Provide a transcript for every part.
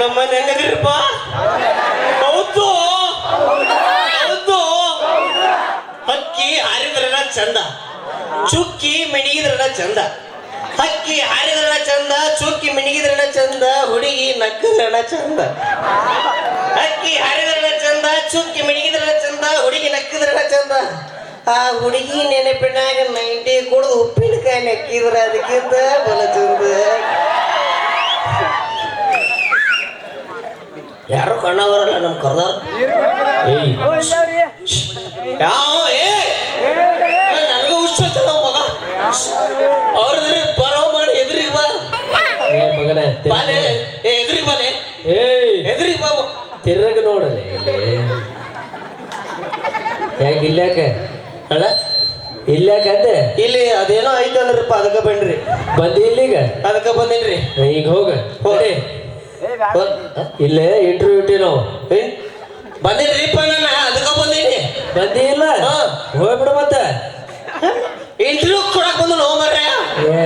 ನಮ್ಮ ಮನೆ ಹೆಂಗದಿರಪ್ಪ ಹೌದು. ಹೌದು. ಹಕ್ಕಿ ಹಾರಿದ್ರನ ಚಂದ. ಚುಕ್ಕಿ ಮಿಣಿಗಿದ್ರನ ಚಂದ. ಹಕ್ಕಿ ಹಾರಿದ್ರನ ಚಂದ, ಚುಕ್ಕಿ ಮಿಣಿಗಿದ್ರನ ಚಂದ, ಹುಡುಗಿ ನಕ್ಕದ್ರನ ಚಂದ. ಹಕ್ಕಿ ಹಾರಿದ್ರನ ಚಂದ, ಚುಕ್ಕಿ ಮಿಣಿಗಿದ್ರನ ಚಂದ, ಹುಡುಗಿ ನಕ್ಕದ್ರನ ಚಂದ. ಆ ಹುಡುಗಿ ನೆನಪಿನಾಗ ನೈಂಟಿ ಕುಡಿದು ಉಪ್ಪಿನಕಾಯಿ ನಕ್ಕಿದ್ರ ಅದಕ್ಕಿಂತ ಬಲ ಚಂದ. ಕರ್ದಾರ ಏಯ್. ಯಾವ ಏ. ನನಗೂ ಹುಚ್ಚ ಮಗ. ಅವ್ರದ್ರಿ ಬರೋ ಮಾಡಿ ಎದುರಿಗೆ ಬಾ. ಏ ಮಗನೇ ಬಾಲೆ. ಏ ಎದುರಿಗೆ ಬಾಲೆ. ಏಯ್. ಎದುರಿಗೆ ಬಾ. ತಿರ್ರಗ ನೋಡಲೆ ಇಲ್ಲಿ. ಯಾಕೆ ಇಲ್ಯಾಕ ಅಲ್ಲ ಇಲ್ಲಿ ಅದೇನೋ ಐತೆ ಅಂದ್ರಪ್ಪ ಅದಕ್ಕೆ ಬನ್ರಿ. ಬಂದಿ ಇಲ್ಲಿಗ? ಅದಕ್ಕೆ ಬಂದಿನ್ರಿ. ಈಗ ಹೋಗ. ಹೋಗ್ರಿ ಇಲ್ಲೇ ಇಂಟರ್ವ್ಯೂ ಇಟ್ಟಿ ನಾವು ಬಂದೇನ್ರಿಪ್ಪ ನಾನು ಅದಕ್ಕೆ ಬಂದೀನಿ. ಬಂದಿ ಇಲ್ಲ. ಹೋಗ್ಬಿಡು ಮತ್ತೆ. ಇಂಟರ್ವ್ಯೂ ಕೊಡಕ್ ಬಂದು ಮರ್ಯ ಏ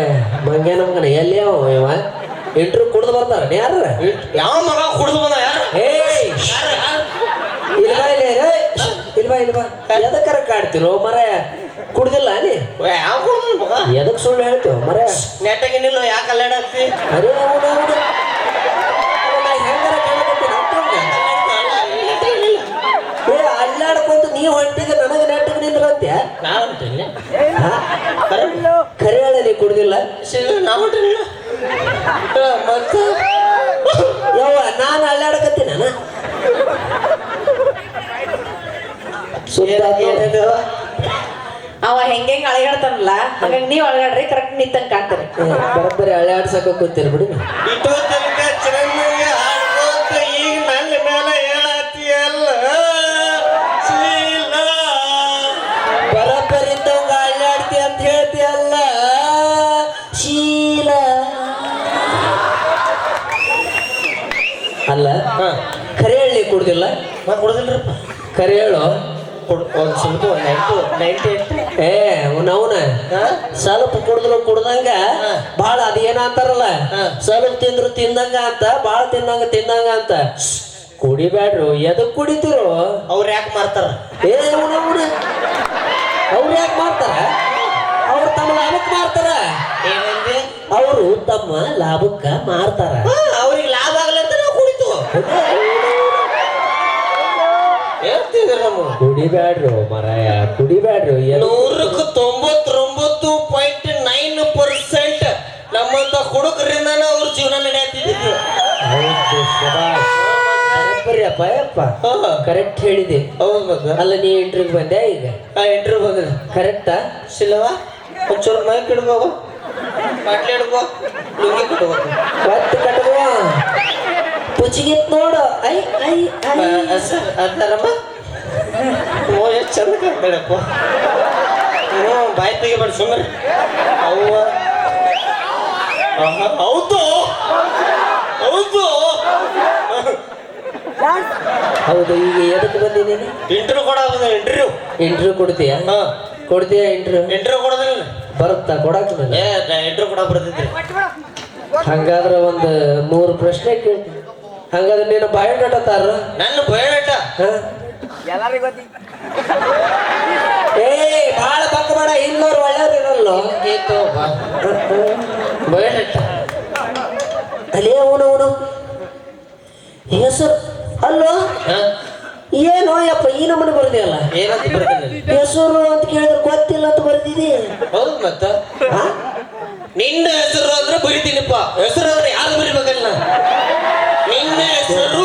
ಮಂಗ್ಯಾನ ಮಗನ ಎಲ್ಲಿ ಅವ ಇವ? ಇಂಟರ್ವ್ಯೂ ಕುಡ್ದು ಬರ್ತಾರ ಯಾರ? ಯಾವ ಮಗ ಕುಡ್ದು ಬಂದ ಯಾರು? ಏಯ್. ಇಲ್ವಾ ಇಲ್ಲ ಇಲ್ವಾ ಇಲ್ವಾ ಎದಕ್ಕರ ಕಾಡ್ತಿರೋ ಮರ? ಕುಡ್ದಿಲ್ಲ ನೀ? ಏ, ಯಾವ ಕುಡ್ದು ಮಗ ಎದಕ್ ಸುಳ್ಳು ಹೇಳ್ತೀವ ಮರ? ನೆಟ್ಟಗಿನಿಲ್ಲ ಯಾಕೆ ಅಲ್ಲಾಡತ್ತಿ? ಅರೆ ನೀ ಹೊಂಟಿದ ನನಗೆ ನೆಟ್ಟಗೆ ನಿಂದ್ರಂತೆ ನೀ ಕುಡ್ದಿಲ್ಲ. ಏ, ಯವ್ವ ನಾನು ಅಲ್ಲಾಡಕತ್ತೀನಿ ನಾನು? ಅವ ಹೆಂಗೆ ಅಳಗಾಡ್ತಾನಲ್ಲ ಹಂಗಾಗಿ ನೀವ್ ಅಳಗಾಡ್ರಿ ಕರೆಕ್ಟ್ ನಿಂತಂಗ್ ಕಾಣ್ತಾರೆ. ಬರೋಬ್ಬರಿ ಅಳ್ಳಾಡ್ಸಕ ಕೂತಿರ್ ಬಿಡಿ ಕುಡ್ದಿಲ್ಲ. ನಾ ಕೊಡೋದಿಲ್ರಪ್ಪ ಕರೆ ಹೇಳು. ಕೊಡ್- ಒಂದ್ ಸ್ವಲ್ಪ ನೈಂಟು ನೈಂಟಿ ಎಂಟು ಏ ಅವನವನ ಸ್ವಲ್ಪ ಕುಡಿದ್ರು ಕುಡ್ದಂಗ. ಬಾಳ ಅದೇನ ಅಂತಾರಲ್ಲ. ಸ್ವಲ್ಪ ತಿಂದ್ರು ತಿಂದಂಗ ಅಂತ ಬಾಳ ತಿಂದಂಗ ತಿಂದಂಗ ಅಂತ. ಕುಡಿಬ್ಯಾಡ್ರು ಎದಕ್ ಕುಡಿತಿರು? ಅವ್ರು ಯಾಕೆ ಮಾರ್ತಾರ ಏ ಅವನವನ ಅವ್ರು ಯಾಕೆ ಮಾಡ್ತಾರ? ಅವ್ರು ತಮ್ಮ ಲಾಭಕ್ಕೆ ಮಾರ್ತಾರ ಏನಂದ್ರೆ ಅವರು ತಮ್ಮ ಲಾಭಕ್ಕ ಮಾರ್ತಾರ. ಅವ್ರಿಗೆ ಲಾಭ ಆಗಲ್ಲ ಅಂತ ನಾವು ಕುಡಿತು ನಮ್ಮ ಕುಡಿಬ್ಯಾಡ್ರು ಮರಾಯ ಕುಡಿಬ್ಯಾಡ್ರು ನೂರಕ್ಕೆ ತೊಂಬತ್ತೊಂಬತ್ತು ಪಾಯಿಂಟ್ ನೈನ್ ಪರ್ಸೆಂಟ್ ನಮ್ಮಂತ ಹುಡುಗರಿಂದ ಅವ್ರ ಜೀವನ ನಡೆಯತ್ತಿದ್ದು ಅಪ್ಪ ಯಪ್ಪ ಕರೆಕ್ಟ್ ಹೇಳಿದೆ. ಹೌದು ಅಲ್ಲ ನೀ ಇಂಟ್ರಿಗೆ ಬಂದೆ ಈಗ? ಆ ಇಂಟರ್ವ್ಯೂ ಬಂದ್ರೆ ಕರೆಕ್ಟಾ ಶಿಲ್ವಾ ಒಂಚೂರು ಮೈ ಕಿಡ್ಬೋ ಬಾಟ್ಲಿ ಹಿಡ್ಕೋ. ಲುಂಗಿ ಕಟ್ಕೋ ಒತ್ತು ಕಟ್ಕೋ ಪುಚಿಗಿತ್ ನೋಡು. I I ಅದಾರಮ್ಮ. ಓ ಎಷ್ಟು ಚಂದ ಕಾಣ್ತಾಳಪ್ಪ ಹ್ಞೂ ಬಾಯಿ ತೆಗಿಬೇಡ ಸುಮ್ಮನೆ ಅವ್ವ. ಹೌದು. ಹೌದು. ಹೌದು ಈಗ ಎದಕ್ಕೆ ಬಂದಿದ್ದೀನಿ ಇಂಟರ್ವ್ಯೂ ಕೊಡೋದು ಇಂಟರ್ವ್ಯೂ ಇಂಟರ್ವ್ಯೂ ಕೊಡ್ತೀಯ? ಹಾ. ಕೊಡ್ತೀಯ ಇಂಟರ್ವ್ಯೂ ಇಂಟರ್ವ್ಯೂ ಕೊಡೋದಿಲ್ಲ ಬರುತ್ತಾ? ಕೊಡಾಕ ನನಗೆ ಏ ಇಂಟರ್ವ್ಯೂ ಕೊಡ ಬರ್ತಿದ್ರಿ ಹಂಗಾದ್ರೆ ಒಂದು ಮೂರು ಪ್ರಶ್ನೆ ಕೇಳ್ತೀನಿ. ಹಂಗಾದ್ರೆ ನೀನು ಬಯೋಡಾಟ ತಾರ ನನ್ನ ಬಯೋಡಾಟ ಏ ಭಾಳ ಬಕ್ಕ ಬೇಡ ಇನ್ನೂರು ಒಳ್ಳೆಯವ್ರು ಇರಲ್ಲ. ಏತು ಅಲ್ಲೇ ಅವನು ಅವನು ಹೆಸರು ಅಲ್ವಾ? ಏನೋ ಯಪ್ಪ ಈ ನಮ್ಮನೆ ಬರ್ದಿಯಲ್ಲ? ಏನಂತ ಹೆಸರು ಅಂತ ಕೇಳಿದ್ರೆ ಗೊತ್ತಿಲ್ಲ ಅಂತ ಬರ್ದಿದಿ ಹೌದು ಮತ್ತ. ನಿನ್ನ ಹೆಸರು ಅಂದ್ರೆ ಬರೀತೀನಿಪ್ಪ. ಹೆಸರು ಅಂದ್ರೆ ಯಾರು ಬರಿಬೇಕಲ್ಲ ನಿನ್ನ ಹೆಸರು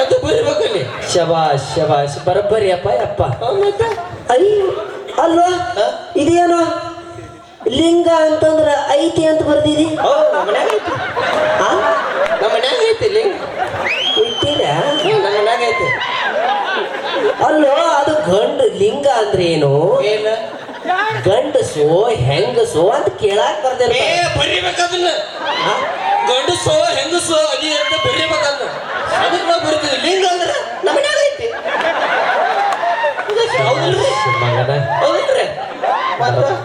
ಅದು ಬರಿಬೇಕಲ್ಲಿ ಶಬಾಷ್ ಶಬಾಷ್ ಬರಬ್ಬರಿ ಅಪ್ಪ ಅಪ್ಪ ಮತ್ತೆ? ಮತ್ತ ಅಲ್ವಾ? ಇದೇನೋ? ಲಿಂಗ ಅಂತಂದ್ರ ಐತಿ ಅಂತ ಬರ್ದಿದಿ? ನಮ್ಮ ಮನ್ಯಾಗ ಐತಿ. ನಮ್ಮ ಮನ್ಯಾಗ ಐತಿ ಲಿಂಗ. ಇಟ್ಟಿರ ನಮ್ಮ ಮನ್ಯಾಗ ಐತಿ. ಅಲ್ಲೋ ಅದು ಗಂಡು ಲಿಂಗ ಅಂದ್ರೆ ಏನು? ಏನ? ಗಂಡಸು ಹೆಂಗಸು ಅಂತ ಕೇಳಾಕ್ ಬರ್ದಿಲ್ಲ. ಬರಿಬೇಕದನ್ನ ಗಂಡಸೋ ಹೆಂಗಸೋ ಅದಿ ಅಂತ ಬರಿಬೇಕದನ್ನ ಅದಕ್ಕೆ ನಾವು ಬರಿತೀವಿ. ಲಿಂಗ ಅಂದ್ರೆ? ನಮ್ಮ ಮಗನ.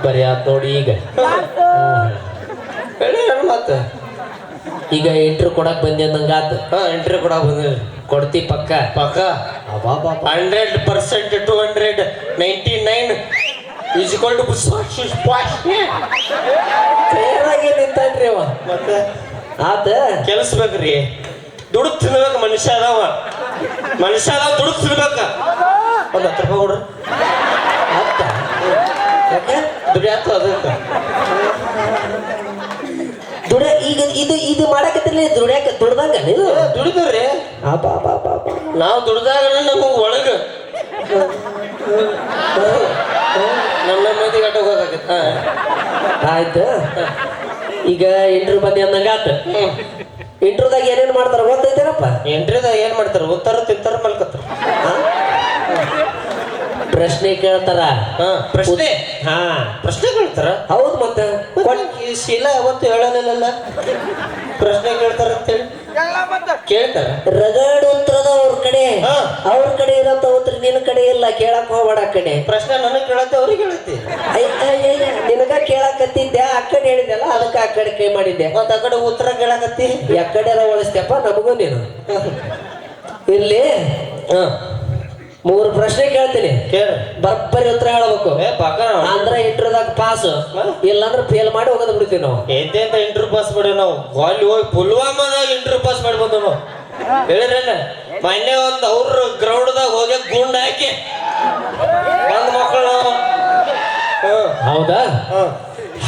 ಬರೀ ಆತ್ ನೋಡಿ ಈಗ. ಹೇಳಿ ಹೇಳು ಮತ್ತೆ ಈಗ ಇಂಟ್ರ್ ಕೊಡಕ್ ಬಂದೆ ನಂಗಾತ. ಹಾ ಎಂಟ್ರಿ ಕೂಡ ಬಂದ್ರಿ ಕೊಡ್ತಿ ಪಕ್ಕ. ಪಕ್ಕ? Hundred percent to hundred ninety nine is equal to ನಿಂತಾನ್ರಿ ಅವ. ಮತ್ತೆ? ಆತ? ಕೆಲಸ ಬೇಕ್ರಿ. ದುಡ್ಡು ತಿನ್ಬೇಕು ಮನುಷ್ಯ ಅದಾವ. ಮನುಷ್ಯ ಅದಾವ ದುಡ್ಡು ತಿನ್ಬೇಕ. ಒಂದ್ ಹತ್ತು ರೂಪಾಯಿ ಕೊಡ್ರಿ ಆತ ಯಾಕೆ? ದುಡಿಯಾತು ಅದಕ್ಕೆ ದುಡ ಈಗ ಇದು ಇದು ಮಾಡಕತ್ತಿರಲಿ ದುಡ್ಯಾಕ ದುಡ್ದಂಗ ದುಡಿದ್ರಿ ಬಾ ಬಾ ಬಾ ಬಾ. ನಾವು ದುಡ್ದಾಗ ನಮಗೆ ಒಳಗ. ನಮ್ಮ ಮಂದಿ ಗಂಟ ಹೋಗೋದಾಗತ್ತ. ಆಯ್ತು. ಈಗ ಇಂಟ್ರ್ ಬಂದಿ ಅಂದಂಗ ಆತ? ಇಂಟ್ರದಾಗ ಏನೇನು ಮಾಡ್ತಾರ ಗೊತ್ತೈತೇನಪ್ಪ? ಎಂಟ್ರಿದಾಗ ಏನು ಮಾಡ್ತಾರ? ಉತ್ತರ ತಿಂತಾರ ಮಲ್ಕತ್ತಾರ? ಪ್ರಶ್ನೆ ಕೇಳ್ತಾರ. ಹಾ ಪ್ರಶ್ನೆ. ಹಾ ಪ್ರಶ್ನೆ ಕೇಳ್ತಾರ. ಹೌದು ಮತ್ತೆ. ಶೀಲ ಯಾವತ್ತು ಹೇಳಲಿಲ್ಲ ಪ್ರಶ್ನೆ ಕೇಳ್ತಾರ ಅಂತೇಳಿ. ಕೇಳ್ತಾರ. ರಗಡ್ ಉತ್ತರದ ಅವ್ರ ಕಡೆ. ಹಾ. ಅವ್ರ ಕಡೆ ಇರೋಂತ ಉತ್ತರ ನಿನ್ನ ಕಡೆ ಇಲ್ಲ ಕೇಳಕ್ ಹೋಗ್ಬೇಡ ಆ ಕಡೆ. ಪ್ರಶ್ನೆ ನನಗೆ ಕೇಳತ್ತೆ ಅವ್ರಿಗೆ ಐ, ನಿನಗ ಕೇಳಕತ್ತಿದ್ದೆ ಆ ಕಡೆ ಹೇಳಿದೆಲ್ಲ ಅದಕ್ಕೆ ಆ ಕಡೆ ಕೈ ಮಾಡಿದ್ದೆ. ಮತ್ತ ಆ ಕಡೆ ಉತ್ತರ ಕೇಳಕತ್ತಿ. ಎಕ್ಕಡೆ ಉಳಿಸ್ತೇಪ್ಪ ನಮಗೂ ನೀನು. ಇಲ್ಲಿ ಹಾ. ಮೂರು ಪ್ರಶ್ನೆ ಕೇಳ್ತೀನಿ. ಬರ್ಬರಿ ಬರೋಬ್ಬರಿ ಉತ್ತರ ಹೇಳ್ಬೇಕು. ಅಂದ್ರ ಇಂಟ್ರದಾಗ ಪಾಸ್ ಇಲ್ಲಾಂದ್ರೆ ಫೇಲ್ ಮಾಡಿ ಹೋಗೋದ್ ಬಿಡ್ತೀವಿ ನಾವು ಎಂತೆಂತ ಇಂಟರ್ ಪಾಸ್ ಮಾಡಿ ನಾವು. ಅಲ್ಲಿ ಹೋಗಿ ಪುಲ್ವಾಮಾದಾಗ ಇಂಟರ್ ಪಾಸ್ ಮಾಡ್ಬೋದು ಬಂದ ನಾವು. ಹೇಳಿದ್ರೇನ? ಮೊನ್ನೆ ಒಂದು ಅವ್ರ ಗ್ರೌಂಡ್ದಾಗ ಹೋಗಿ ಗುಂಡ್ ಹಾಕಿ ಬಂದ ಮಕ್ಕಳು. ಹೌದಾ?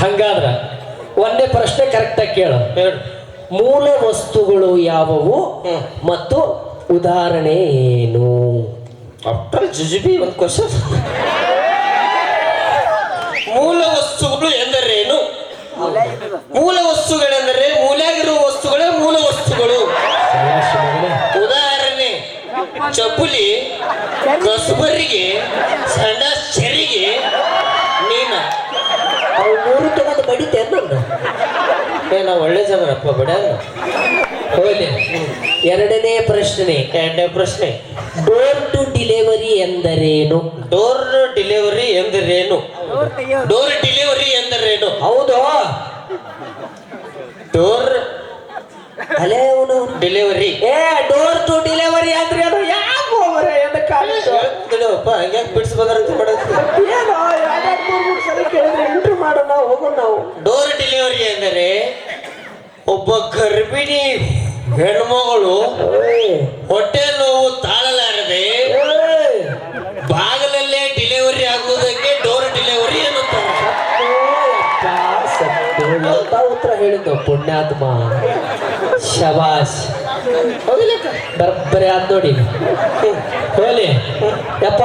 ಹಂಗಾದ್ರ ಒಂದೇ ಪ್ರಶ್ನೆ ಕರೆಕ್ಟಾಗಿ ಕೇಳು. ಹೇಳು. ಮೂಲ ವಸ್ತುಗಳು ಯಾವುವು? ಮತ್ತು ಉದಾಹರಣೆ ಏನು? ಆಫ್ಟರ್ ಜುಜುಬಿ ಒಂದು ಕ್ವಶನ್ ಮೂಲ ವಸ್ತುಗಳು ಎಂದರೇನು? ಮೂಲ ವಸ್ತುಗಳೆಂದರೆ ಮೂಲಾಗಿರುವ ವಸ್ತುಗಳೇ ಮೂಲ ವಸ್ತುಗಳು. ಉದಾಹರಣೆ, ಚಪ್ಪುಲಿ, ಕಸುಬರಿಗೆ, ಸಣ್ಣ ಚೆರಿಗೆ ನೀನ ಅವು ಮೂರು ತಗೊಂಡು ಬಡಿತೆ ಅಂದ್ರೆ ನಾವು ಒಳ್ಳೆ ಜನರಪ್ಪ, ಬಡ ಹೋಗ್ಲಿ. ಎರಡನೇ ಪ್ರಶ್ನೆ ಎರಡನೇ ಪ್ರಶ್ನೆ. ಡೋರ್ ಡಿಲಿವರಿ ಎಂದರೇನು? ಡೋರ್ ಡೆಲಿವರಿ ಎಂದರೇನು? ಡೋರ್ ಡೆಲಿವರಿ ಎಂದರೇನು? ಹೌದು. ಡೋರ್ ಅಲೇ ಅವನು. ಡೆಲಿವರಿ ಏ ಡೋರ್ ಟು ಡಿಲಿವರಿ ಅಂದ್ರೆ ಅದು ಯಾಕೆ ಹೋಗ್ಬರ ಎದಕ್ಕೆ ಕಾಲೇಜು ಹೇಳ್ತಿದ್ದೇವಪ್ಪ ಹಂಗೆ ಬಿಡಿಸಿ ಏನೋ ಎರಡ್ ಮೂರ್ ಸಲ ಕೇಳಿದ್ರೆ ಎಂಟ್ರಿ ಮಾಡೋಣ ಹೋಗೋಣ ನಾವು. ಡೋರ್ ಡೆಲಿವರಿ ಎಂದರೆ ಒಬ್ಬ ಗರ್ಭಿಣಿ ಹೆಣ್ಮಗಳು ಹೊಟ್ಟೆ ನೋವು ಹೇಳಿದ್ದು ಪುಣ್ಯಾತ್ಮ? ಶಬಾಷ್. ಬರಬ್ಬರಿ ಆದ್ ನೋಡಿ. ಹೋಲಿ. ಯಪ್ಪ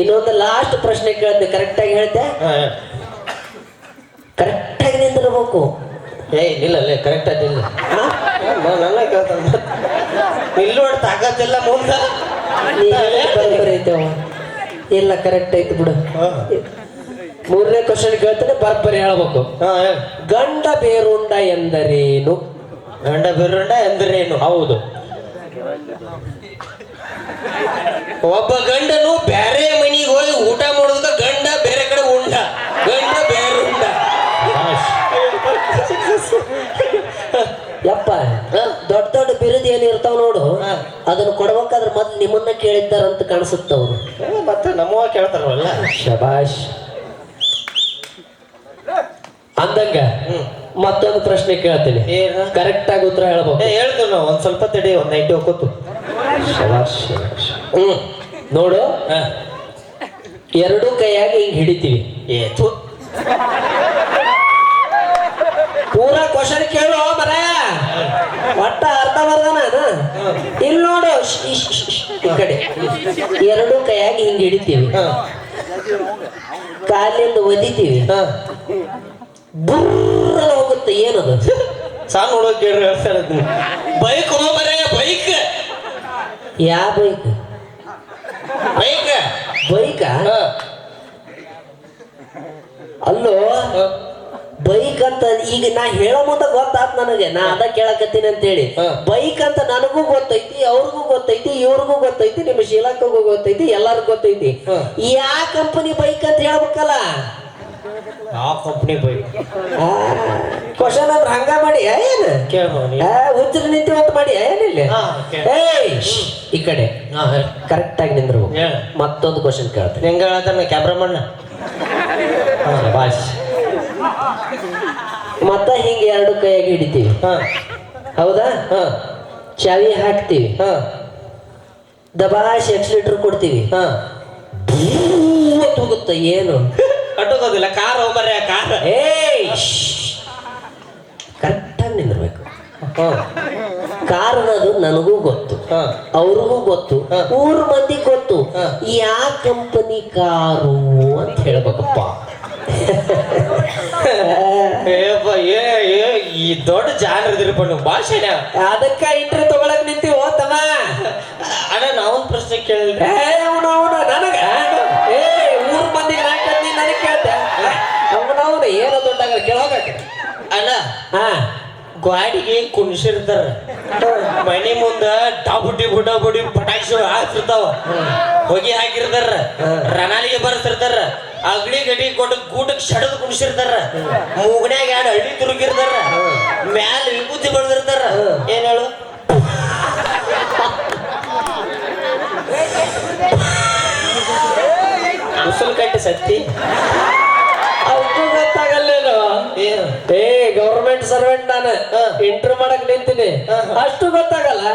ಇನ್ನೊಂದು ಲಾಸ್ಟ್ ಪ್ರಶ್ನೆ ಕೇಳ್ದೆ ಕರೆಕ್ಟಾಗಿ ಹೇಳ್ದೆ ಕರೆಕ್ಟಾಗಿ ನಿಂದಿರ್ಬೇಕು. ಏಯ್ ನಿಲ್ಲಲ್ಲೇ ಕರೆಕ್ಟ್ ಅದಿಲ್ಲ ಹಾ? ನನ್ನ ಕೇಳ್ತಾನೆ. ನಿಲ್ಲೋಡ್ ತಾಕತ್ತಿಲ್ಲ ಮುಂದ. ಐತೆ ಇಲ್ಲ ಕರೆಕ್ಟ್ ಐತಿ ಬಿಡು. ಮೂರನೇ ಕ್ವಶನ್ ಕೇಳ್ತಾನೆ ಬರ್ಬರಿ ಹೇಳ್ಬೇಕು. ಹಾ ಗಂಡ ಬೇರುಂಡ ಎಂದರೇನು? ಗಂಡ ಬೇರುಂಡ ಎಂದರೇನು? ಹೌದು. ಒಬ್ಬ ಗಂಡನು ಬೇರೆ ಮನೆಗೆ ಹೋಗಿ ಊಟ ಮಾಡೋದಕ್ಕ ಗಂಡ ಬೇರೆ ಕಡೆ ಉಂಡ. ಗಂಡ ಬೇರೆ ಉಂಡ ಯಪ್ಪ ದೊಡ್ಡ ದೊಡ್ಡ ಬಿರುದು ಏನು ಇರ್ತಾವ ನೋಡು. ಅದನ್ನ ಕೊಡ್ಬೇಕಾದ್ರೆ ಮತ್ತೆ ನಿಮ್ಮನ್ನ ಕೇಳಿದ್ದಾರಂತ ಕಾಣಿಸುತ್ತವ್ರು. ಮತ್ತೆ ನಮ್ಮವ ಕೇಳ್ತಾರಲ್ಲ. ಶಬಾಷ್. ಅಂದಂಗ ಮತ್ತೊಂದು ಪ್ರಶ್ನೆ ಕೇಳ್ತೀನಿ? ಕರೆಕ್ಟ್ ಆಗಿ ಉತ್ತರ ಹೇಳ್ಬೋದು ಹೇಳ್ತೀವಿ ನಾವು ಒಂದ್ ಸ್ವಲ್ಪ ತಡಿ ಒಂದ್ ನೈಟ್ ಹೋಗ್ತು. ಹ್ಮ್. ನೋಡು. ಎರಡು ಕೈಯಾಗಿ ಹಿಂಗ್ ಹಿಡಿತೀವಿ. ಏ ಥು. ಪೂರಾ ಕ್ವಶನ್ ಕೇಳು ಮರ. ಒಟ್ಟ ಅರ್ಧ ಬರ್ದಾನ ಇಲ್ಲಿ ನೋಡು. ಈ ಕಡೆ. ಎರಡು ಕೈಯಾಗಿ ಹಿಂಗ್ ಹಿಡಿತೀವಿ. ಹಾ. ಕಾಲಿಂದ ಒದಿತೀವಿ. ಬುರ್ರ ಹೋಗುತ್ತೆ ಏನದು? ಸಾಂಗ್ ನೋಡೋಕೆ ಕೇಳ್ರಿ ಹೇಳ್ತಾ ಬೈಕ್ ಹೋಗ್ಬರೇ ಬೈಕ್? ಯಾ ಬೈಕ್? ಬೈಕ್? ಬೈಕ. ಅಲ್ಲೋ ಬೈಕ್ ಅಂತ ಈಗ ನಾ ಹೇಳೋ ಮುಂದೆ ಗೊತ್ತಾತ್ ನನಗೆ. ನಾ ಅದ ಕೇಳಕತ್ತೀನಿ ಅಂತ ಹೇಳಿ ಬೈಕ್ ಅಂತ ನನಗೂ ಗೊತ್ತೈತಿ ಅವ್ರಿಗೂ ಗೊತ್ತೈತಿ ಇವ್ರಿಗೂ ಗೊತ್ತೈತಿ ನಿಮ್ಮ ಶೀಲಕ್ಕೂ ಗೊತ್ತೈತಿ ಎಲ್ಲರಿಗೂ ಗೊತ್ತೈತಿ. ಯಾ ಕಂಪನಿ ಬೈಕ್ ಅಂತ ಹೇಳ್ಬೇಕಲ್ಲ? ಯಾವ ಕಂಪ್ನಿ ಬೈಕ್ ಕ್ವಶನ್ ಅಂದ್ರೆ ಹಂಗ ಮಾಡಿ ಏನು? ಹುಚ್ಚರು ನಿಂತು ಅಂತ ಮಾಡಿ ಏನಿಲ್ಲ ಈ ಕಡೆ. ಕರೆಕ್ಟ್ ಆಗಿ ನಿಂದ್ರು. ಮತ್ತೊಂದು ಕ್ವಶನ್ ಕೇಳ್ತೀನಿ. ಹೆಂಗ ಹೇಳ್ತಾನೆ ಕ್ಯಾಮ್ರಾಮಣ್ಣ ಬಾಸ್ ಮತ್ತ ಹಿಂಗೆ ಎರಡು ಕೈಯಾಗಿ ಹಿಡಿತೀವಿ. ಹಾ. ಹೌದಾ? ಹ. ಚಾವಿ ಹಾಕ್ತೀವಿ. ಹ. ದಬಾಶ್ ಎಕ್ಸ್ಲೀಟರ್ ಕೊಡ್ತೀವಿ. ಹೋಗುತ್ತೆ ಏನು? ಕಟ್ಟೋಗೋದಿಲ್ಲ ಕಾರ್ ಹೋಗ್ಬರ್ರೆ ಕಾರ್ ಏಯ್! ಕರೆಕ್ಟಾಗಿ ನಿಂದಿರ್ಬೇಕು. ಅನ್ನೋದು ನನಗೂ ಗೊತ್ತು ಹಾ. ಅವ್ರಿಗೂ ಗೊತ್ತು. ಊರ್ ಮಂದಿ ಗೊತ್ತು. ಯಾ ಯಾವ ಕಂಪನಿ ಕಾರು ಅಂತ ಹೇಳ್ಬೇಕಪ್ಪ. ಏ ಏ ಈ ದೊಡ್ಡ ಜಾನರ್ ಇದ್ರಿಪ್ಪ ನೀವು ಭಾಷೆ ಅದಕ್ಕ ಇಂಟ್ರಿ ತಗೊಳಕ್ ನಿಂತಿ ತಮ್ಮ? ಅಣ್ಣ ನಾವೊಂದು ಪ್ರಶ್ನೆ ಕೇಳಿದ್ರೆ ಏ ಅವನು ಅವನು ನನಗ? ಅಣ್ಣ ಹಾ ಗಾಡಿಗೆ ಕುಣಿಸಿರ್ತಾರ ಮನೆ ಮುಂದ ಡಾಬುಟಿ ಬುಡಾಬುಡಿ ಪಟಾಕ್ಷಿ ಹಾಕ್ತಿರ್ತಾವ ಹೊಗೆ ಹಾಕಿರ್ತಾರ ರಣಾಲಿಗೆ ಬರ್ತಿರ್ತಾರ ಅಗ್ಡಿ ಗಡಿ ಕೊಟ್ಟು ಗೂಟಕ್ ಶಡದ್ ಕುಣಿಸಿರ್ತಾರ ಮೂಗನ್ಯಾಗ ಎರಡು ಹಳ್ಳಿ ತುರುಗಿರ್ತಾರ ಮ್ಯಾಲ ವಿಭೂತಿ ಬೆಳೆದಿರ್ತಾರ ಏನ್ ಹೇಳು ಉಸುಲ್ ಕಟ್ಟಿ ಸತ್ತಿ ಏ ಗೌರ್ಮೆಂಟ್ ಸರ್ವೆಂಟ್ ನಾನು. ಇಂಟರ್ವ್ಯೂ ಮಾಡಕ್ ನಿಂತೀನಿ. ಅಷ್ಟು ಗೊತ್ತಾಗಲ್ಲ.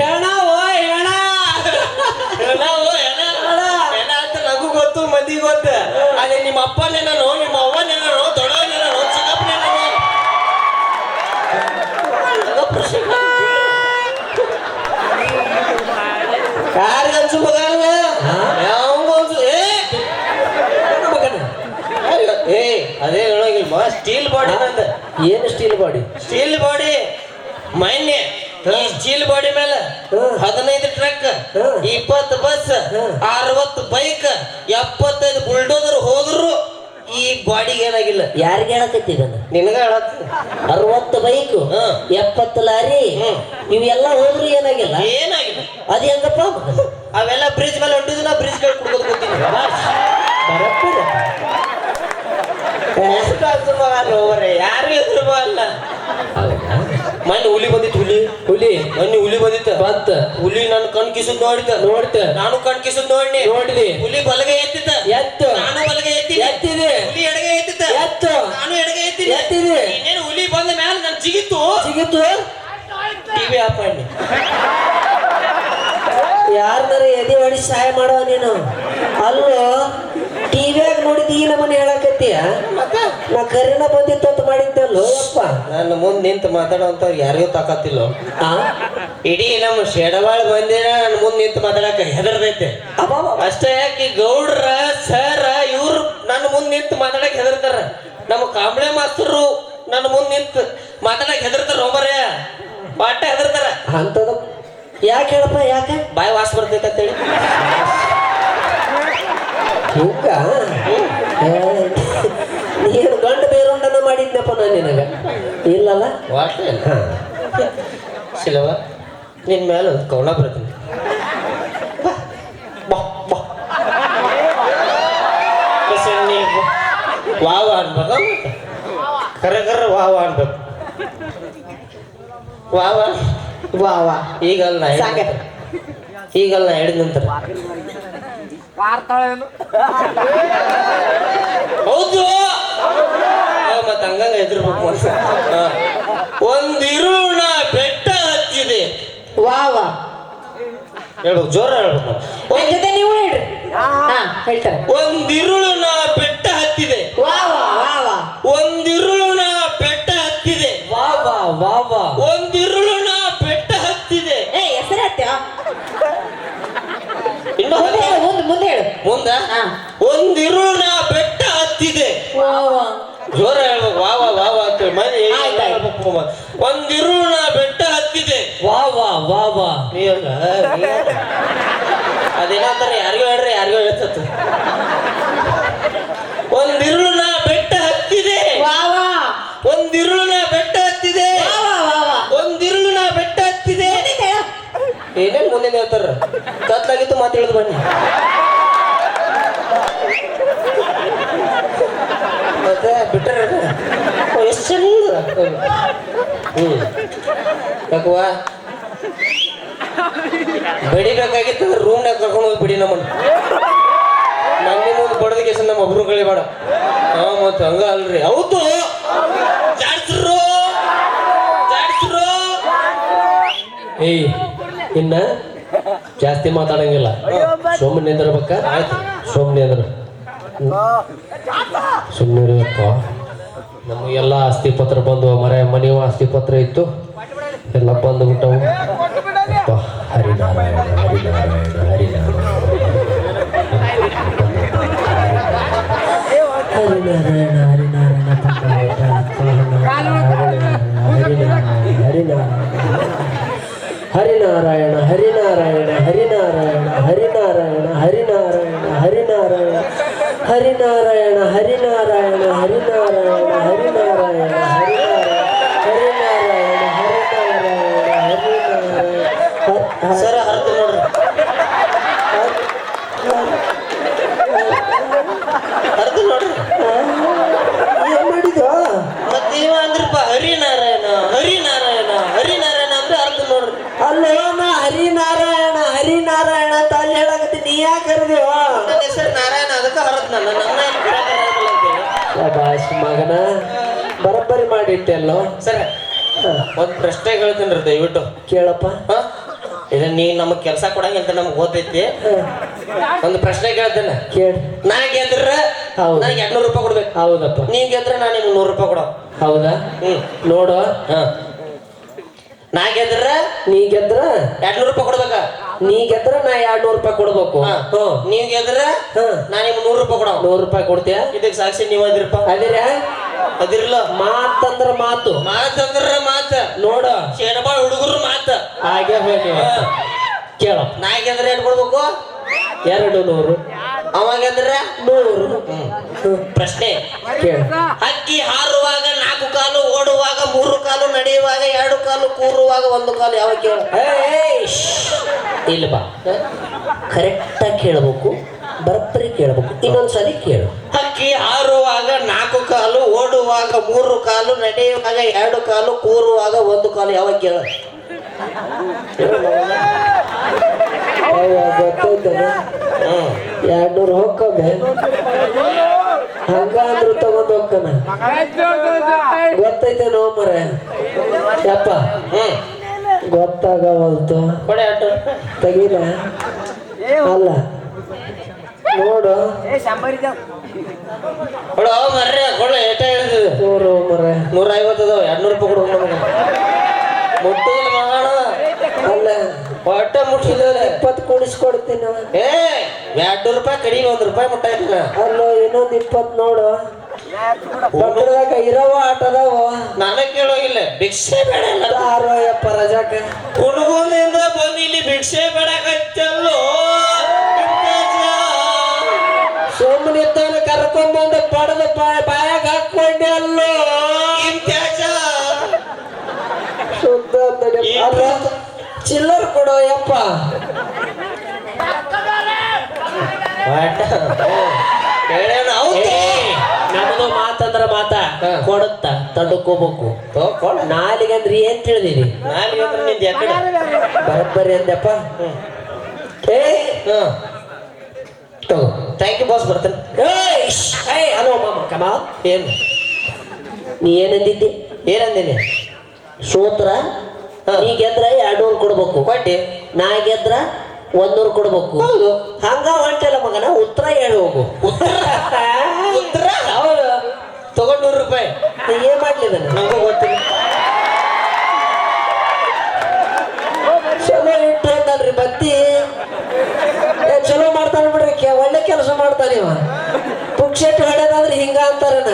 ಹೆಣ ಓ ಹೆಣ. ಅಂತ ನಗು ಗೊತ್ತು ಮಂದಿ ಗೊತ್ತು. ಅದೇ ನಿಮ್ಮ ಅಪ್ಪನೇನೋ ನಿಮ್ಮ ಅವ್ವನೇನೋ ದೊಡ್ಡವನೇನೋ ಚಿಕ್ಕಪ್ಪನೇನೋ ಯಾರಿಗೆ ಅನ್ಸು ಮಗ ಯಾವಂಗ ಅನ್ಸು ಏ ಏ ಅದೇ ಹೇಳೋಗಿಲ್ಮ ಸ್ಟೀಲ್ ಬಾಡಿ ನಂದ. ಏನು ಸ್ಟೀಲ್ ಬಾಡಿ ಸ್ಟೀಲ್ ಬಾಡಿ ಮೈನೆ ಈ ಸ್ಟೀಲ್ ಬಾಡಿ ಮೇಲೆ. ಹದಿನೈದು ಟ್ರಕ್. ಇಪ್ಪತ್ತು ಬಸ್. ಅರವತ್ತು ಬೈಕ್ ಎಪ್ಪತ್ತೈದು ಬುಲ್ಡೋದರ್ ಹೋದ್ರು ಈ ಬಾಡಿಗೆ ಏನಾಗಿಲ್ಲ. ಯಾರಿಗೆ ಹೇಳಕತ್ತಿ ಇದನ್ನ? ನಿನಗ ಹೇಳತ್ತ. ಅರವತ್ತು ಬೈಕ್. ಎಪ್ಪತ್ತು ಲಾರಿ. ಇವೆಲ್ಲ ಹೋದ್ರು ಏನಾಗಿಲ್ಲ? ಏನಾಗಿಲ್ಲ. ಅದು ಹೆಂಗಪ್ಪ? ಅವೆಲ್ಲ ಬ್ರಿಡ್ಜ್ ಮೇಲೆ ಹೊಂಟಿದ್ರು ನಾ ಬ್ರಿಡ್ಜ್ ಕಡೆ ಕುಡ್ಕೋದು ಕೂತೀನಿ ಯಾರು ಎದುರು ಅಲ್ಲ ಮೊನ್ನೆ ಹುಲಿ ಬಂದಿತ್ತು ಹುಲಿ. ಹುಲಿ? ಮೊನ್ನೆ ಹುಲಿ ಬಂದಿತ್ತು. ಬತ್ತ ಹುಲಿ ನನ್ನ ಕಣ್ ಕಿಸದ್ ನೋಡಿದ ನೋಡ್ತ. ನಾನು ಕಣ್ ಕಿಸದ್ ನೋಡಿ ನೋಡಿದಿ ಹುಲಿ ಬಲಗೆ ಎತ್ತಿತ್ತ ಎತ್ತು. ನಾನು ಬಲಗೆ ಎತ್ತಿ ಎತ್ತಿದೆ. ಹುಲಿ ಎಡಗೆ ಎತ್ತಿತ್ತ ಎತ್ತು. ನಾನು ಎಡಗೆ ಎತ್ತಿ ಎತ್ತಿದೆ. ಇನ್ನೇನು ಹುಲಿ ಬಂದ ಮ್ಯಾಲ ನನ್ ಜಿಗಿತ್ತು. ಜಿಗಿತ್ತು? ಟಿವಿ ಆಫ್ ಮಾಡಿ. ಯಾರ್ದಾರ ಎದೆ ಹೊಡಿ ಸಹಾಯ ಮಾಡೋ ನೀನು? ಅಲ್ಲೋ ಟಿವಿಯಾಗ ನೋಡಿದ್ ಈ ನಮ್ಮನೆ ಹೇಳಕತ್ತೀಯ? ನಾ ಕರಿನ ಬಂದಿತ್ತು ಅಂತ ಮಾಡಿದ್ದಲ್ಲೋ ಅಪ್ಪ ನನ್ನ ಮುಂದೆ ನಿಂತು ಮಾತಾಡೋಂಥವ್ರು ಯಾರಿಗೂ ತಾಕತ್ತಿಲ್ಲ? ಇಡೀ ನಮ್ಮ ಶೆಡವಾಳ ಬಂದಿನ ನನ್ನ ಮುಂದೆ ನಿಂತು ಮಾತಾಡಕ ಹೆದರ್ದೈತೆ. ಅಷ್ಟೇ ಯಾಕೆ ಗೌಡ್ರ ಸರ್ ಇವ್ರು ನನ್ನ ಮುಂದೆ ನಿಂತು ಮಾತಾಡಕ್ ಹೆದರ್ತಾರ? ನಮ್ಮ ಕಾಂಬಳೆ ಮಾಸ್ತರು ನನ್ನ ಮುಂದೆ ನಿಂತು ಮಾತಾಡಕ್ ಹೆದರ್ತಾರ ಒಬ್ಬರೇ? ಬಾಟ ಹೆದರ್ತಾರ? ಅಂತದ ಯಾಕೆ ಹೇಳಪ್ಪ ಯಾಕೆ? ಬಾಯಿ ವಾಸ ಬರ್ತೈತೆ ಅಂತೇಳಿ ಹಿಂಗ ಏ, ನೀನು ಗಂಡು ಬೇರೊಂಡನ ಮಾಡಿದ್ನಪ್ಪ ನಾನು ನಿನಗ. ಇಲ್ಲಲ್ಲ? ವಾಟ. ಶಿಲವ ನಿನ್ ಮೇಲೆ ಒಂದು ಕವನ ಬರ್ತೀನಿ ವಾವ ಅನ್ಬೇಕು? ಕರೆ ಕರೆ ವಾವ ಅನ್ಬೇಕು. ವಾವ ವಾವ. ವಾ ಈಗಲ್ಲ. ಈಗಲ್ಲ ನಾ ನಂತರ ಹೌದು. ಮತ್ತೆ ಹಂಗಂಗ ಹೆದರ್ಬೇಕು ಒಂದಿರುಣ. ಬೆಟ್ಟ ಹತ್ತಿದೆ. ವಾ ವಾ. ಹೇಳ್ಬೇಕು ಜೋರ ಹೇಳ್ಬೇಕು ನನ್ ಜೊತೆ ನೀವು ಹೇಳ್ರಿ. ಹಾ ಹೇಳ್ತಾರೆ. ಒಂದಿರುಳ ಬೆಟ್ಟ ಹತ್ತಿದೆ. ವಾ ವಾ ಒಂದಿರುಳ ಬೆಟ್ಟ ಹತ್ತಿದೆ ವಾ ವಾ ವಾ ವಾ ಒಂದಿರುಳ ಬೆಟ್ಟ ಹತ್ತಿದೆ ಏ ಹೆಸರು ಹತ್ಯ ಇನ್ನು ಮುಂದೆ ಹೇಳು ಮುಂದೆ ಮುಂದೆ ಹೇಳು ಮುಂದ ಹಾ. ಒಂದಿರುಳ ಬೆಟ್ಟ ಹತ್ತಿದೆ. ವಾ ವಾ ಜೋರ ಹೇಳ್ಬೇಕು ವಾ ವಾ ವಾ ಅಂತ ಮನೆ ಒಂದಿರು ನಾ ಒಂದಿರುಳ ಬೆಟ್ಟ ಹತ್ತಿದೆ. ವಾ ವಾ ವಾ ವಾ ಅದೇನಂತಾರೆ? ಯಾರಿಗೂ ಹೇಳ್ರಿ ಯಾರಿಗೂ ಹೇಳ್ತತ್ತು ನಾ ಬೆಟ್ಟ ಹತ್ತಿದೆ. ವಾ ವಾ ಒಂದಿರುಳ ಬೆಟ್ಟ ಹತ್ತಿದೆ. ವಾ ವಾ ವಾ ವಾ ಒಂದಿರುಳ ಬೆಟ್ಟ ಹತ್ತಿದೆ. ಏನೇನ್ ಮುಂದೆ ಹೇಳ್ತಾರ? ಕತ್ಲಾಗಿತ್ತು ಮಾತು ಹೇಳಿದ್ ಬನ್ನಿ. ಹ್ಮ್ ಯಾಕವ್ವ ರೂಮ್ ರೂಮ್ನಾಗ ಕರ್ಕೊಂಡು ಹೋಗಿ ಬಿಡಿ ನಮ್ಮನ್ನ. ನಂಗೆ ಮುಂದೆ ಬಡದ ಕೇಸ ನಮ್ಮ ಒಬ್ರು ಕಳಿಬೇಡ ಹಾ ಮತ್ತ ಹಂಗ ಅಲ್ರಿ. ಹೌದು. ಏಯ್, ಇನ್ನ ಜಾಸ್ತಿ ಮಾತಾಡಂಗಿಲ್ಲ. ಸುಮ್ಮನೆ ನಿಂದಿರ್ಬೇಕ ಆಯ್ತು ಸುಮ್ಮನೆ ಅಂದ್ರ ಸುಮ್ಮನೆ ಇರಬೇಕ ನಮಗೆಲ್ಲ ಆಸ್ತಿ ಪತ್ರ ಬಂದು ಮರ ಮನೆಯೂ ಆಸ್ತಿ ಪತ್ರ ಇತ್ತು ಎಲ್ಲ ಬಂದು ಬಿಟ್ಟವು ಅಪ್ಪ ಹರಿನಾರಾಯಣ ಹರಿನಾರಾಯಣ ಹರಿನಾರಾಯಣ ಹರಿನಾರಾಯಣ ಹರಿನಾರಾಯಣ ಹರಿನಾರಾಯಣ ಹರಿನಾರಾಯಣ ಹರಿನಾರಾಯಣ ಹರಿನಾರಾಯಣ ಹರಿನಾರಾಯಣ ಹರಿನಾರಾಯಣ ಹರಿನಾರಾಯಣ ಹರದ್ ನನ್ನ ಬಿಡಕ್ಕಾಗಲ್ಲ ಅಂತೇಳಿ. ಶಬಾಷ್ ಮಗನ ಬರಬ್ಬರಿ ಮಾಡಿಟ್ಟೆಲ್ಲೋ? ಸರ. ಒಂದ್ ಪ್ರಶ್ನೆ ಹೇಳ್ತೀನಿ ದಯವಿಟ್ಟು. ಕೇಳಪ್ಪ. ಇದ ಇದು ನೀ ನಮಗೆ ಕೆಲಸ ಕೊಡಂಗಿಂತ ನಮ್ಗೆ ಓದೈತಿ. ಒಂದು ಪ್ರಶ್ನೆ ಕೇಳ್ತೇನೆ. ಕೇಳಿ. ನಾ ಗೆದ್ರ ಹೌದು. ನನಗೆ ಎರಡ್ನೂರು ರೂಪಾಯಿ ಕೊಡ್ಬೇಕು. ಹೌದಪ್ಪ. ನೀ ಗೆದ್ರ ನಾನು ನಿಮ್ಗೆ ನೂರು ರೂಪಾಯಿ ಕೊಡೋ ಹೌದಾ? ಹ್ಮ್. ನೋಡು. ಹ. ನಾ ಗೆದ್ರ ನೀ ಗೆದ್ರ? ಎರಡ್ನೂರು ರೂಪಾಯಿ ಕೊಡ್ಬೇಕ? ನೀ ಗೆದ್ರ ನಾ ಎರಡ್ ನೂರು ರೂಪಾಯಿ ಕೊಡ್ಬೇಕು. ನೀವ್ ಗೆದ್ರ. ನಾ ನಿಮ್ ನೂರು ರೂಪಾಯಿ ಕೊಡ ನೂರು ರೂಪಾಯಿ ಕೊಡ್ತೀಯ? ಇದಕ್ಕೆ ಸಾಕ್ಷಿ ನೀವ್ ಅದಿರಪ್ಪ. ಅದಿರ? ಅದಿರಲ್ಲ ಮಾತಂದ್ರ ಮಾತು. ಮಾತಂದ್ರ ಮಾತ. ನೋಡ. ಶೇಣಬಾಳ್ ಹುಡುಗರು ಮಾತ. ಹಾಗೆ ಹೇಳಿ ಕೇಳು. ನಾ ಗೆದ್ರ ಏನ್ ಕೊಡ್ಬೇಕು? ಎರಡು ನೂರು. ಅವಾಗಂದ್ರೆ? ಗೆದ್ರ ನೂರು ಪ್ರಶ್ನೆ. ಅಕ್ಕಿ ಹಕ್ಕಿ ಹಾರುವಾಗ ನಾಲ್ಕು ಕಾಲು ಓಡುವಾಗ ಮೂರು ಕಾಲು ನಡೆಯುವಾಗ ಎರಡು ಕಾಲು ಕೂರುವಾಗ ಒಂದು ಕಾಲು ಯಾವಾಗ ಕೇಳ. ಬಾ. ಕರೆಕ್ಟಾಗಿ ಕೇಳಬೇಕು. ಬರಬ್ಬರಿ ಕೇಳಬೇಕು. ಇನ್ನೊಂದ್ಸಲಿ ಕೇಳು. ಹಕ್ಕಿ ಹಾರುವಾಗ ನಾಲ್ಕು ಕಾಲು ಓಡುವಾಗ ಮೂರು ಕಾಲು ನಡೆಯುವಾಗ ಎರಡು ಕಾಲು ಕೂರುವಾಗ ಒಂದು ಕಾಲು ಯಾವಾಗ ಕೇಳ. ಎರಡು ಹಂಗಾದ್ರೂ ಹೋಗ್ಕನ ಗೊತ್ತೈತೆ ನೋ ಮರೆ. ಯಪ್ಪ. ಗೊತ್ತಾಗವಲ್ತು. ತೆಗಿಲ. ಅಲ್ಲ. ನೋಡು. ಕೊಡ ಮರ್ರೆ. ಕೊಡ ಏಟ ನೂರು ಮರ. ನೂರ ಐವತ್ತು ಅದಾವ ಎರಡ್ನೂರು ರೂಪಾಯಿ ಕೊಡು ನಮಗೆ ಮುಟ್ಟಿಲ್ಲ ಅಲ್ಲ. ಒಟ್ಟ ಮುಟ್ಟಿಲ್ಲ ಇಪ್ಪತ್ತು ಕುಣಿಸ್ಕೊಡ್ತೀನಿ ಏ ಎರಡ್ನೂರು ರೂಪಾಯಿ ಕಡಿಮೆ ಒಂದ್ ರೂಪಾಯಿ ಮುಟ್ಟಾಯ್ತಿಲ್ಲ. ಅಲ್ಲೋ ಇನ್ನೊಂದು ಇಪ್ಪತ್ತು ನೋಡು. ಪಕ್ಕದಾಗ ಇರವ ಆಟದವ. ನನಗೆ ಕೇಳೋಗಿಲ್ಲ ಭಿಕ್ಷೆ ಬೇಡ ಇಲ್ಲ ಆರು ಯಪ್ಪ ರಜಾಕ. ಹುಡುಗನಿಂದ ಬಂದು ಇಲ್ಲಿ ಭಿಕ್ಷೆ ಬೇಡಕತ್ತಲ್ಲೋ? ಸುಮ್ಮನೆ ಕರ್ಕೊಂಡ್ಬಂದು ಪಡೆದು ಬಾಯಾಗ ಹಾಕೊಂಡೆ ಅಲ್ಲೋ? ಶುದ್ಧ ಚಿಲ್ಲರ್ ಕೊಡೋ ಯಪ್ಪ ನಮ್ಮದು ಮಾತಂದ್ರ ಮಾತ. ಕೊಡುತ್ತ ತಡ್ಕೋಬೇಕು. ನಾಲಿಗೆ ಅಂದ್ರೆ ಏನ್ ತಿಳಿದೀನಿ ಬರಬ್ಬರಿ ಅಂದಪ್ಪ ಏ ತಗೋ. ಥ್ಯಾಂಕ್ ಯು ಬಾಸ್ ಬರ್ತೇನೆ. ಏ ಹಲೋ ಮಾಮ ಕಮಾ ಏನು? ನೀ ಏನಂದಿದ್ದಿ ಏನಂದಿನಿ ಸೋತ್ರ. ನೀ ಗೆದ್ರ ಎರಡ್ನೂರು ಕೊಡ್ಬೇಕು. ಕೊಟ್ಟಿ? ನಾ ಗೆದ್ರ ಒಂದೂರು ಕೊಡ್ಬೇಕು. ಹೌದು. ಹಂಗ ಹೊಂಟಲ್ಲ ಮಗನ ಉತ್ತರ ಹೇಳಿ ಹೋಗು. ಉತ್ತರ? ಉತ್ತರ? ಹೌದು. ತಗೊಂಡ್ ನೂರು ರೂಪಾಯಿ. ಏನ್ ಮಾಡ್ಲಿ ನಾನು ನಂಗೂ ಗೊತ್ತಿಲ್ಲ. ಚಲೋ ಇಟ್ಟಲ್ರಿ ಬತ್ತಿ. ಏ ಚಲೋ ಮಾಡ್ತಾನೆ ಬಿಡ್ರಿ ಒಳ್ಳೆ ಕೆಲಸ ಮಾಡ್ತಾನೆ ಇವ. ಪುಕ್ಷೆಟ್ ಹೊಡೆದಾದ್ರೆ ಹಿಂಗ ಅಂತಾರನ